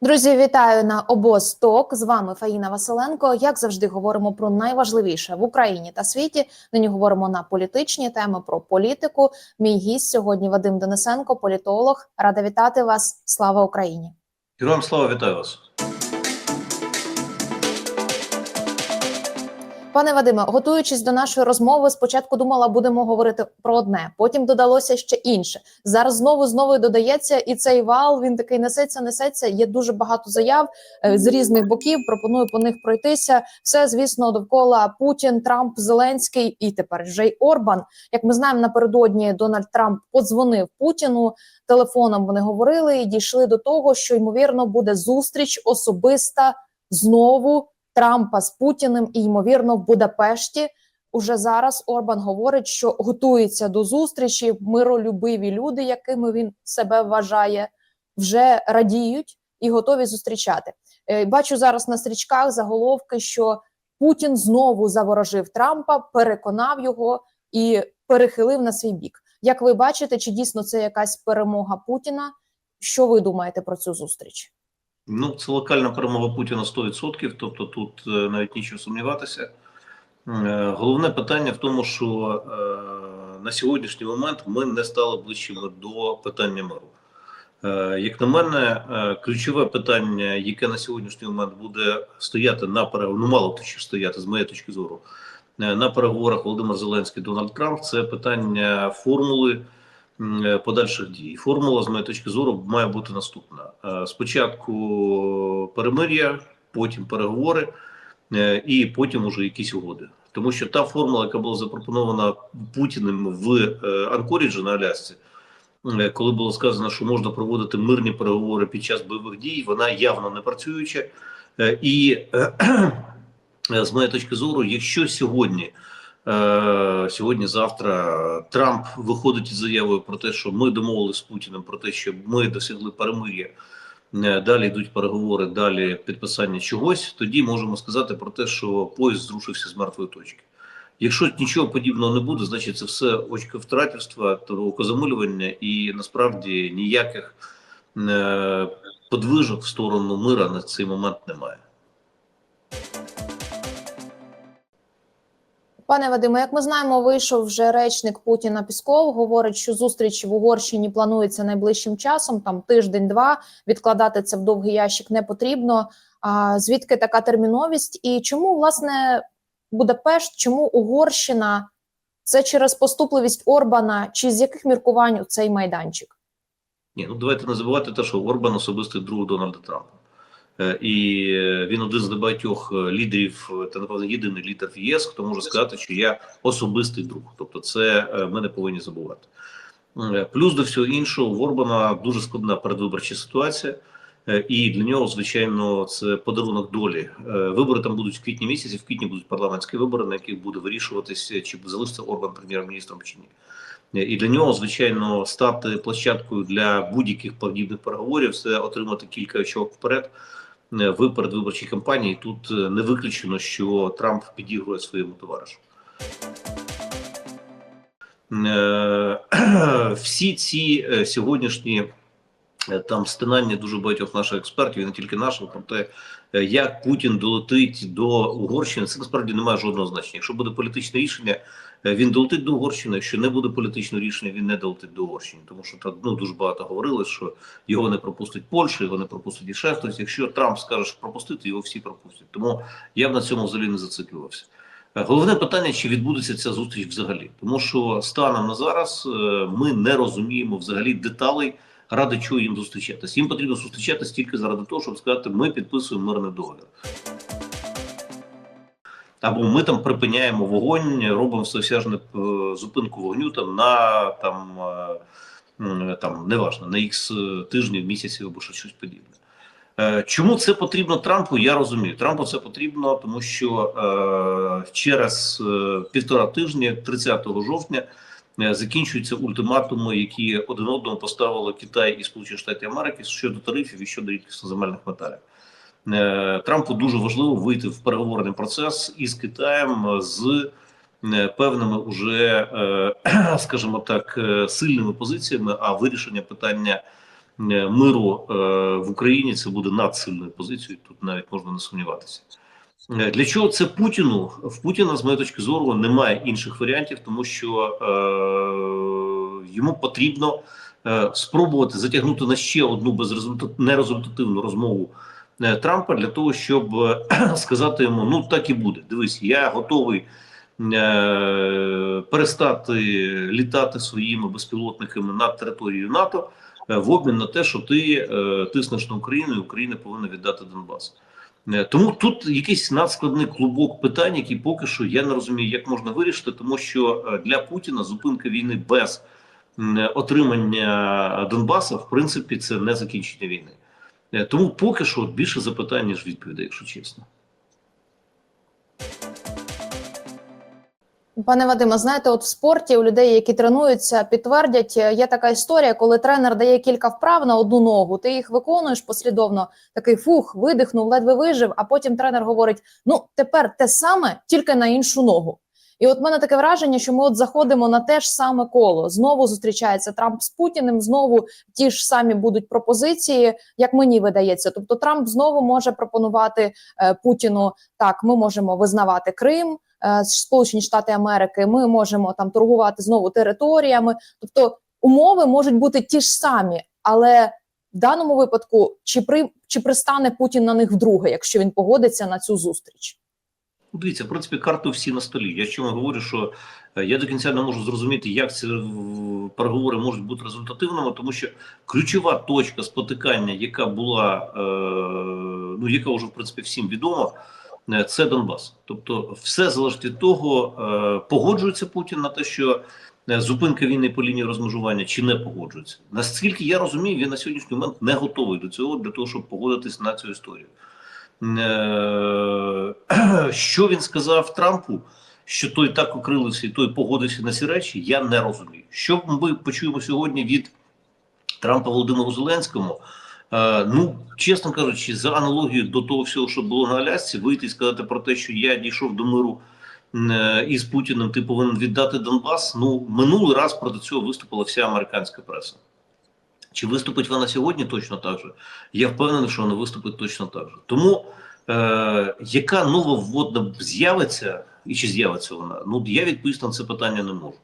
Друзі, вітаю на обосток. З вами Фаїна Василенко. Як завжди, говоримо про найважливіше в Україні та світі. Нині говоримо на політичні теми про політику. Мій гість сьогодні Вадим Денисенко, політолог. Рада вітати вас. Слава Україні! Героям слава вітаю вас. Пане Вадиме, готуючись до нашої розмови, спочатку думала, будемо говорити про одне, потім додалося ще інше. Зараз знову знову додається, і цей вал він такий несеться, несеться. Є дуже багато заяв е, з різних боків. Пропоную по них пройтися. Все, звісно, довкола Путін, Трамп, Зеленський і тепер вже й Орбан. Як ми знаємо, напередодні Дональд Трамп подзвонив Путіну телефоном. Вони говорили і дійшли до того, що ймовірно буде зустріч особиста знову. Трампа з Путіним і ймовірно в Будапешті. Уже зараз Орбан говорить, що готується до зустрічі. Миролюбиві люди, якими він себе вважає, вже радіють і готові зустрічати. Е, Бачу зараз на стрічках заголовки, що Путін знову заворожив Трампа, переконав його і перехилив на свій бік. Як ви бачите, чи дійсно це якась перемога Путіна? Що ви думаєте про цю зустріч? Ну, це локальна перемога Путіна 100%, тобто тут е, навіть нічого сумніватися. Е, Головне питання в тому, що е, на сьогоднішній момент ми не стали ближчими до питання миру. Як на мене, ключове питання, яке на сьогоднішній момент буде стояти на переговорах, ну мало точніше стояти з моєї точки зору, на переговорах Володимир Зеленський Дональд Трамп, це питання формули подальших дій. Формула, з моєї точки зору, має бути наступна: Е, спочатку перемир'я, потім переговори, е, і потім уже якісь угоди. Тому що та формула, яка була запропонована Путіним в е, Анкоріджі на Алясці, е, коли було сказано, що можна проводити мирні переговори під час бойових дій, вона явно не працююча. Е, І е, е, з моєї точки зору, якщо сьогодні, е, сьогодні-завтра Трамп виходить із заявою про те, що ми домовилися з Путіним про те, що ми досягли перемир'я, е, далі йдуть переговори, далі підписання чогось, тоді можемо сказати про те, що поїзд зрушився з мертвої точки. Якщо нічого подібного не буде, значить це все очковтратівство, окозамилювання і насправді ніяких е, подвижок в сторону мира на цей момент немає. Пане Вадиме, як ми знаємо, вийшов вже речник Путіна Пісков. Говорить, що зустріч в Угорщині планується найближчим часом, там тиждень-два. Відкладати це в довгий ящик не потрібно. А звідки така терміновість? І чому власне Будапешт, чому Угорщина? Це через поступливість Орбана, чи з яких міркувань цей майданчик? Ні, ну давайте не забувати те, що Орбан особистий друг Дональда Трампа. Е, І він один з небагатьох е, лідерів, та напевно єдиний лідер в ЄС, хто може сказати, що я особистий друг. Тобто, це е, ми не повинні забувати. Плюс до всього іншого, в Орбана дуже складна передвиборча ситуація, і для нього, звичайно, це подарунок долі. Вибори там будуть в квітні місяці. В квітні будуть парламентські вибори, на яких буде вирішуватися, чи залишиться Орбан прем'єр-міністром чи ні. І для нього, звичайно, стати площадкою для будь-яких подібних переговорів це отримати кілька очок вперед в передвиборчій кампанії. Тут е, не виключено, що Трамп підігрує своєму товаришу. Е, Всі ці е, сьогоднішні е, там стинання дуже багатьох наших експертів, і не тільки наших, про те, е, як Путін долетить до Угорщини, це насправді не має жодного значення. Якщо буде політичне рішення, е, він долетить до Угорщини. Якщо не буде політичного рішення, він не долетить до Угорщини. Тому що там ну, дуже багато говорили, що його не пропустить Польща, його не пропустить і ще хтось. Якщо Трамп скаже, що пропустити, його всі пропустять. Тому я б на цьому взагалі не зациклювався. Е, Головне питання, чи відбудеться ця зустріч взагалі, тому що станом на зараз е, ми не розуміємо взагалі деталей, ради чого їм зустрічатись. Їм потрібно зустрічатись тільки заради того, щоб сказати, ми підписуємо мирний договір. Або ми там припиняємо вогонь, робимо всеосяжну е, зупинку вогню там на там, е, там неважно, на ікс тижнів, місяців або щось подібне. Е, Чому це потрібно Трампу? Я розумію. Трампу це потрібно, тому що е, через е, півтора тижні, 30 жовтня, е, закінчуються ультиматуми, які один одному поставили Китай і Сполучені Штати Америки щодо тарифів і щодо рідкісноземельних металів. Е, Трампу дуже важливо вийти в переговорний процес із Китаєм з е, певними уже, е, скажімо так, е, сильними позиціями, а вирішення питання е, миру е, в Україні це буде надсильною позицією. Тут навіть можна не сумніватися. Е, Для чого це Путіну? В Путіна, з моєї точки зору, немає інших варіантів, тому що е, йому потрібно е, спробувати затягнути на ще одну безрезультат нерезультативну розмову е, Трампа для того, щоб е, сказати йому: ну так і буде. Дивись, я готовий е, перестати літати своїми безпілотниками над територією НАТО е, в обмін на те, що ти е, тиснеш на Україну, і Україна повинна віддати Донбас. Е, Тому тут якийсь надскладний клубок питань, які поки що я не розумію, як можна вирішити, тому що е, для Путіна зупинка війни без отримання Донбаса, в принципі, це не закінчення війни. Е, Тому поки що більше запитань, ніж відповідей, якщо чесно. Пане Вадиме, знаєте, от в спорті у людей, які тренуються, підтвердять, е, є така історія, коли тренер дає кілька вправ на одну ногу, ти їх виконуєш послідовно, такий фух, видихнув, ледве вижив. А потім тренер говорить: ну тепер те саме, тільки на іншу ногу. І от мене таке враження, що ми от заходимо на те ж саме коло. Знову зустрічається Трамп з Путіним. Знову ті ж самі будуть пропозиції, як мені видається. Тобто Трамп знову може пропонувати е, Путіну так: ми можемо визнавати Крим. е, Сполучені Штати Америки, ми можемо там торгувати знову територіями. Тобто умови можуть бути ті ж самі, але в даному випадку чи при чи пристане Путін на них вдруге, якщо він погодиться на цю зустріч? Ну, Дивіться, в принципі, карти всі на столі. Я чому говорю, що е, я до кінця не можу зрозуміти, як ці е, переговори можуть бути результативними, тому що ключова точка спотикання, яка була, е, ну яка вже в принципі всім відома, це Донбас. Тобто, все залежить від того, погоджується Путін на те, що зупинка війни по лінії розмежування чи не погоджується. Наскільки я розумію, він на сьогоднішній момент не готовий до цього для того, щоб погодитись на цю історію. Е, Що він сказав Трампу, що той так окрилився і той погодився на ці речі, я не розумію. Що ми почуємо сьогодні від Трампа Володимиру Зеленському? Е, Ну, чесно кажучи, за аналогією до того всього, що було на Алясці, вийти і сказати про те, що я дійшов до миру е, із Путіним, ти повинен віддати Донбас. Ну, минулий раз проти цього виступила вся американська преса. Чи виступить вона сьогодні точно так же? Я впевнений, що вона виступить точно так же. Тому е, яка нова вводна з'явиться, і чи з'явиться вона? Ну я відповісти на це питання не можу.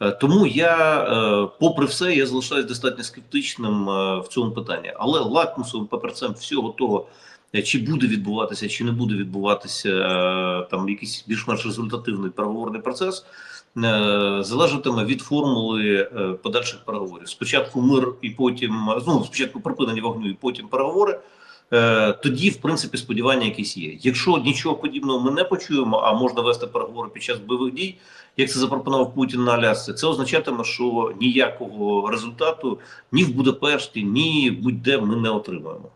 Е, тому я, е, попри все, я залишаюсь достатньо скептичним е, в цьому питанні. Але лакмусовим паперцем всього того, е, чи буде відбуватися, чи не буде відбуватися е, там якийсь більш-менш результативний переговорний процес. Е, залежатиме від формули е, подальших переговорів. Спочатку мир, і потім ну, спочатку припинення вогню, і потім переговори. Е, Тоді, в принципі, сподівання якісь є. Якщо нічого подібного ми не почуємо, а можна вести переговори під час бойових дій, як це запропонував Путін на Алясці, це означатиме, що ніякого результату ні в Будапешті, ні будь-де ми не отримаємо.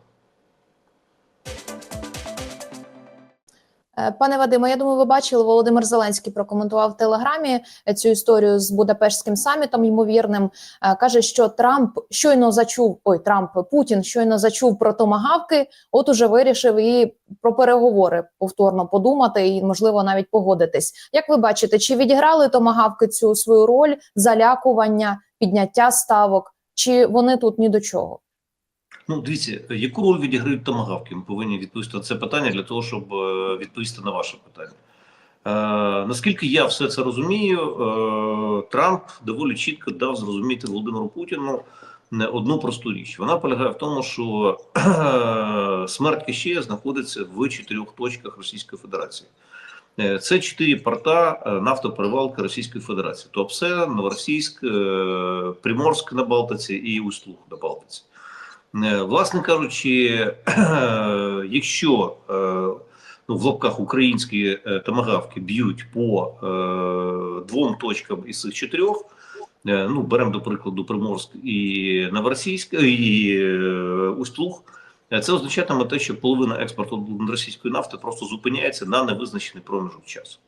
Пане Вадиме, я думаю, ви бачили, Володимир Зеленський прокоментував в телеграмі е, цю історію з Будапештським самітом. Ймовірним Е, каже, що Трамп щойно зачув ой, Трамп Путін щойно зачув про томагавки. От уже вирішив і про переговори повторно подумати і можливо навіть погодитись. Як ви бачите, чи відіграли томагавки цю свою роль залякування, підняття ставок, чи вони тут ні до чого? Ну, дивіться, яку роль відіграють томагавки? Ми повинні відповісти на це питання для того, щоб е, відповісти на ваше питання. Е, наскільки я все це розумію, е, Трамп доволі чітко дав зрозуміти Володимиру Путіну не одну просту річ. Вона полягає в тому, що е, смерть Кищея знаходиться в чотирьох точках Російської Федерації. Е, Це чотири порта е, нафтоперевалки Російської Федерації: Туапсе, Новоросійськ, е, Приморськ на Балтиці і Услуг на Балтиці. Власне кажучи, якщо ну, в лапках українські е, томагавки б'ють по е, двом точкам із цих чотирьох, е, ну беремо до прикладу Приморськ і Новоросійськ і Услуг, е, це означатиме те, що половина експорту російської нафти просто зупиняється на невизначений проміжок часу.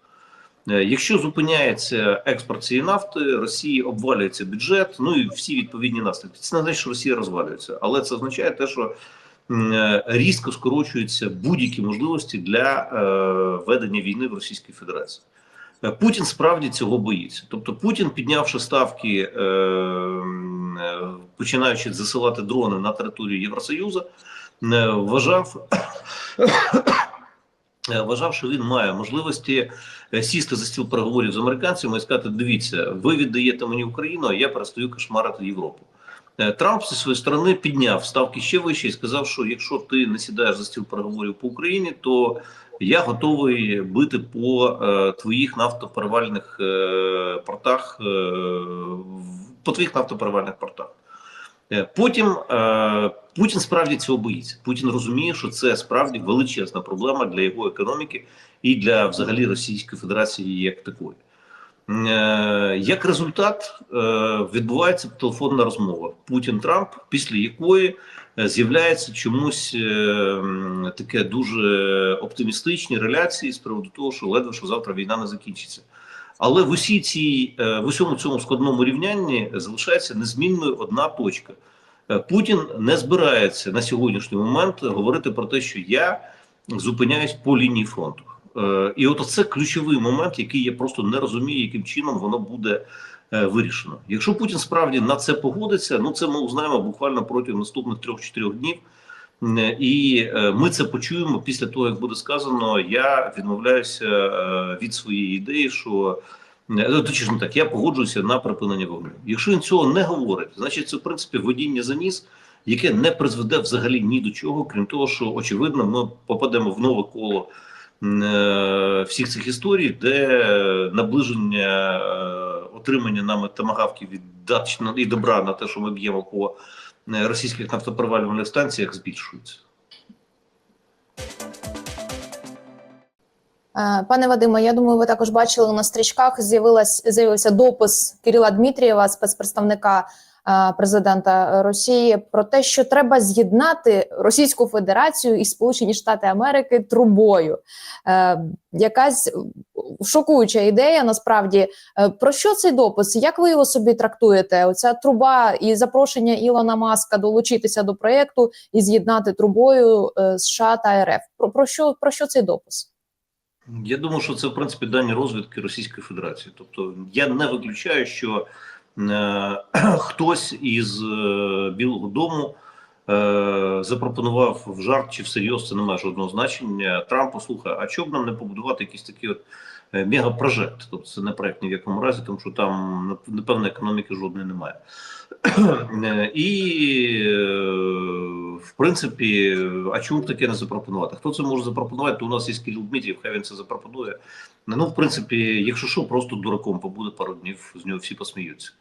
Е, Якщо зупиняється експорт цієї нафти, Росії обвалюється бюджет, ну і всі відповідні наслідки. Це не значить, що Росія розвалюється, але це означає те, що е, різко скорочуються будь-які можливості для е, ведення війни в Російській Федерації. Путін справді цього боїться. Тобто Путін, піднявши ставки, починаючи засилати дрони на територію Євросоюзу, вважав, вважав, що він має можливості е, сісти за стіл переговорів з американцями і сказати: дивіться, ви віддаєте мені Україну, а я перестаю кошмарити Європу. Е, Трамп зі своєї сторони підняв ставки ще вище і сказав, що якщо ти не сідаєш за стіл переговорів по Україні, то я готовий бити по е, твоїх нафтоперевальних е, портах, е, по твоїх нафтоперевальних портах. Е, Потім е, Путін справді цього боїться. Путін розуміє, що це справді величезна проблема для його економіки і для взагалі Російської Федерації як такої. Е, Як результат е, відбувається телефонна розмова Путін Трамп, після якої е, з'являється чомусь таке дуже оптимістичні реляції з приводу того, що ледве що завтра війна не закінчиться. Але в усій цій в усьому цьому складному рівнянні залишається незмінною одна точка. Е, Путін не збирається на сьогоднішній момент говорити про те, що я зупиняюсь по лінії фронту. Е, І от це ключовий момент, який я просто не розумію, яким чином воно буде е, вирішено. Якщо Путін справді на це погодиться, ну це ми узнаємо буквально протягом наступних трьох-чотирьох днів. І ми це почуємо після того, як буде сказано. Я відмовляюся від своєї ідеї, що точніше так, я погоджуюся на припинення вогню. Якщо він цього не говорить, значить це в принципі водіння за ніс, яке не призведе взагалі ні до чого, крім того, що очевидно, ми попадемо в нове коло е, всіх цих історій, де наближення е, отримання нами тамагавків від дач і добра на те, що ми б'ємо по е, російських нафтоперевалювальних станціях, збільшується. Е, Пане Вадиме, я думаю, ви також бачили на стрічках. З'явився допис Кирила Дмитрієва, спецпредставника е, президента Росії, про те, що треба з'єднати Російську Федерацію і Сполучені Штати Америки трубою. Е, Якась шокуюча ідея. Насправді про що цей допис? Як ви його собі трактуєте? Оця труба і запрошення Ілона Маска долучитися до проєкту і з'єднати трубою США та РФ. Про, про що про що цей допис? Я думаю, що це в принципі дані розвідки Російської Федерації. Тобто я не виключаю, що е, хтось із е, Білого Дому е, запропонував в жарт чи всерйоз, це не має жодного значення. Трампу слухай, а чого б нам не побудувати якісь такі от мегапрожект? Тобто це не проект ні в якому разі, тому що там напевно економіки жодної немає. Е, І е, в принципі, а чому б таке не запропонувати? Хто це може запропонувати? То у нас є Кирил Дмитрів, хай він це запропонує. Ну, в принципі, якщо що, просто дураком побуде пару днів, з нього всі посміються.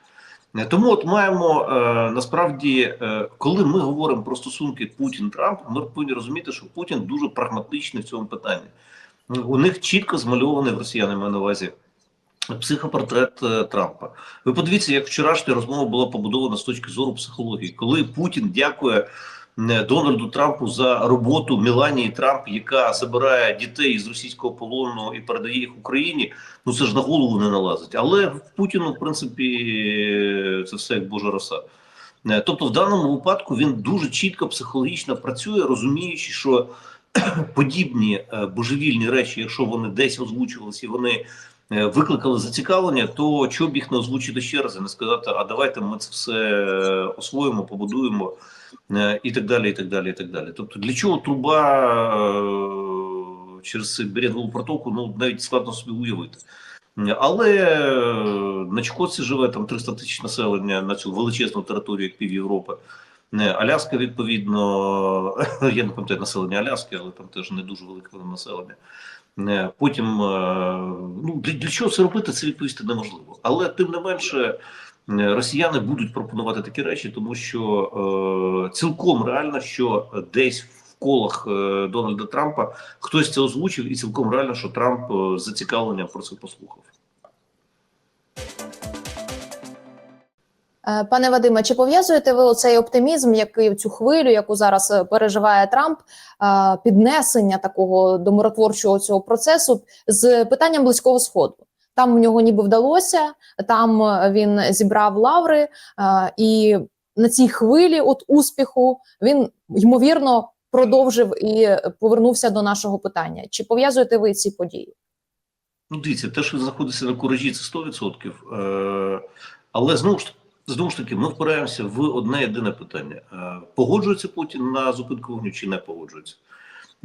Е, Тому от маємо е, насправді, е, коли ми говоримо про стосунки Путін-Трамп, ми повинні розуміти, що Путін дуже прагматичний в цьому питанні. У них чітко змальований в росіян, я маю на увазі психопортрет е, Трампа. Ви подивіться, як вчорашня розмова була побудована з точки зору психології, коли Путін дякує е, Дональду Трампу за роботу Меланії Трамп, яка забирає дітей з російського полону і передає їх Україні. Ну це ж на голову не налазить. Але в Путіну, в принципі, це все як Божа роса. Е, Тобто, в даному випадку він дуже чітко психологічно працює, розуміючи, що подібні е, божевільні речі, якщо вони десь озвучувалися і вони е, викликали зацікавлення, то чого б їх не озвучити ще раз і не сказати, а давайте ми це все освоїмо, побудуємо е, і так далі, і так далі, і так далі. Тобто, для чого труба через Берингову протоку, ну навіть складно собі уявити. Але на Чукотці живе там 300 тисяч населення на цю величезну територію, як пів Європи. Не, Аляска, відповідно, я не пам'ятаю населення Аляски, але там теж не дуже велике населення. Потім, е, ну для, для чого це робити, це відповісти неможливо. Але тим не менше, е, росіяни будуть пропонувати такі речі, тому що е, цілком реально, що десь в колах е, Дональда Трампа хтось це озвучив, і цілком реально, що Трамп е, з зацікавленням про це послухав. Пане Вадиме, чи пов'язуєте ви оцей оптимізм, який цю хвилю, яку зараз е, переживає Трамп, е, піднесення такого до миротворчого цього процесу з питанням близького сходу? Там в нього ніби вдалося, там е, він зібрав лаври, е, і на цій хвилі от успіху він ймовірно продовжив і повернувся до нашого питання. Чи пов'язуєте ви ці події? Ну, дивіться, те, що знаходиться на куражі, це 100%. Е, але знову ж знову ж таки, ми впираємося в одне єдине питання: е, погоджується Путін на зупинку вогню чи не погоджується?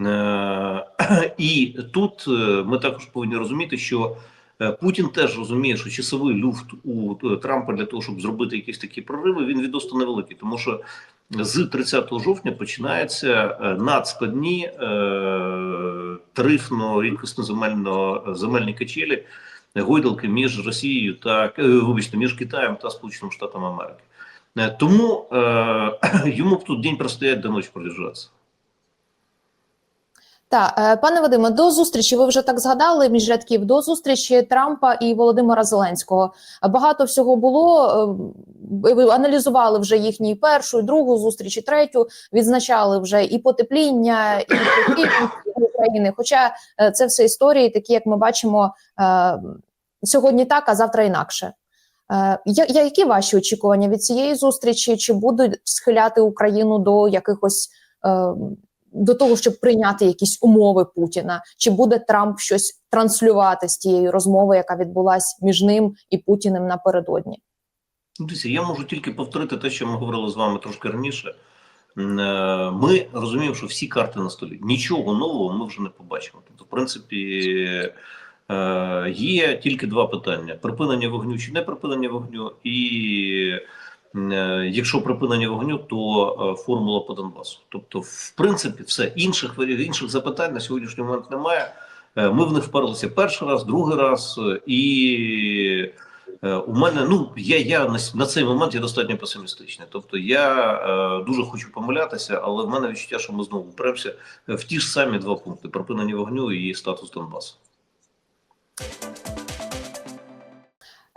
Е, і тут е, ми також повинні розуміти, що Путін теж розуміє, що часовий люфт у Трампа для того, щоб зробити якісь такі прориви, він відносно невеликий, тому що з 30 жовтня починаються надскладні тарифно рідкісно земельні качелі гойдалки між Росією та е, вибачте, між Китаєм та Сполученими Штатами Америки. Е, Тому е, йому б тут день простоять до ночі продержатися. Так, е, пане Вадиме, до зустрічі. Ви вже так згадали між рядків до зустрічі Трампа і Володимира Зеленського. Багато всього було. Ви аналізували вже їхні першу, другу зустріч, і третю. Відзначали вже і потепління, і України. Хоча е, це все історії, такі як ми бачимо е, сьогодні, так а завтра інакше. Е, я- Які ваші очікування від цієї зустрічі? Чи будуть схиляти Україну до якихось? до того, щоб прийняти якісь умови Путіна, чи буде Трамп щось транслювати з тієї розмови, яка відбулась між ним і Путіним напередодні? Дивіться, я можу тільки повторити те, що ми говорили з вами трошки раніше. Е, Ми розуміємо, що всі карти на столі. Нічого нового ми вже не побачимо. Тобто, в принципі, е, є тільки два питання: припинення вогню чи не припинення вогню, і е, якщо припинення вогню, то формула по Донбасу. Тобто, в принципі, все інших інших запитань на сьогоднішній момент немає. Ми в них вперлися перший раз, другий раз, і У мене ну я, я на, на цей момент я достатньо песимістичний. Тобто я е, дуже хочу помилятися, але в мене відчуття, що ми знову впремося в ті ж самі два пункти: припинення вогню і статус Донбасу.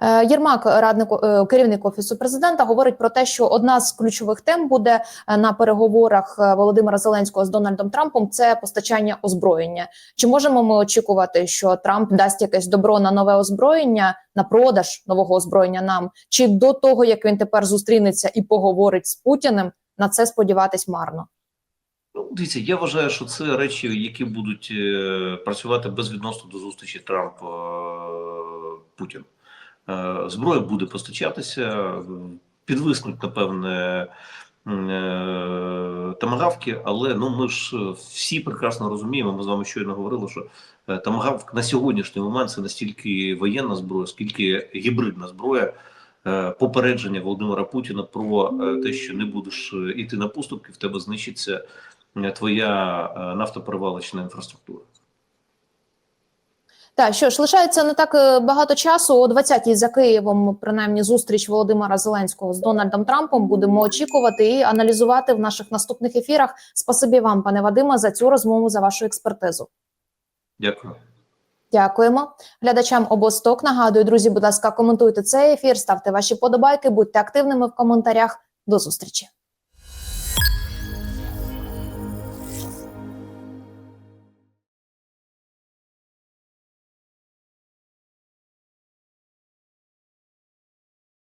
Е, Єрмак, радник е, керівник офісу президента, говорить про те, що одна з ключових тем буде е, на переговорах Володимира Зеленського з Дональдом Трампом це постачання озброєння. Чи можемо ми очікувати, що Трамп дасть якесь добро на нове озброєння на продаж нового озброєння нам? Чи до того як він тепер зустрінеться і поговорить з Путіним, на це сподіватись марно? Ну, дивіться, я вважаю, що це речі, які будуть працювати безвідносно до зустрічі Трамп Путін. Е, зброя буде постачатися, підвиснуть, напевне, е, тамагавки, але ну ми ж е, всі прекрасно розуміємо. Ми з вами щойно говорили, що тамагавк на сьогоднішній момент це настільки воєнна зброя, скільки гібридна зброя. Попередження Володимира Путіна про те, що не будеш іти на поступки, в тебе знищиться твоя нафтоперевалочна інфраструктура. Так, що ж лишається не так е, багато часу. О 20-й за Києвом, принаймні, зустріч Володимира Зеленського з Дональдом Трампом. Будемо очікувати і аналізувати в наших наступних ефірах. Спасибі вам, пане Вадиме, за цю розмову за вашу експертизу. Дякую. Дякуємо глядачам обосток. Нагадую, друзі, будь ласка, коментуйте цей ефір, ставте ваші подобайки, будьте активними в коментарях. До зустрічі.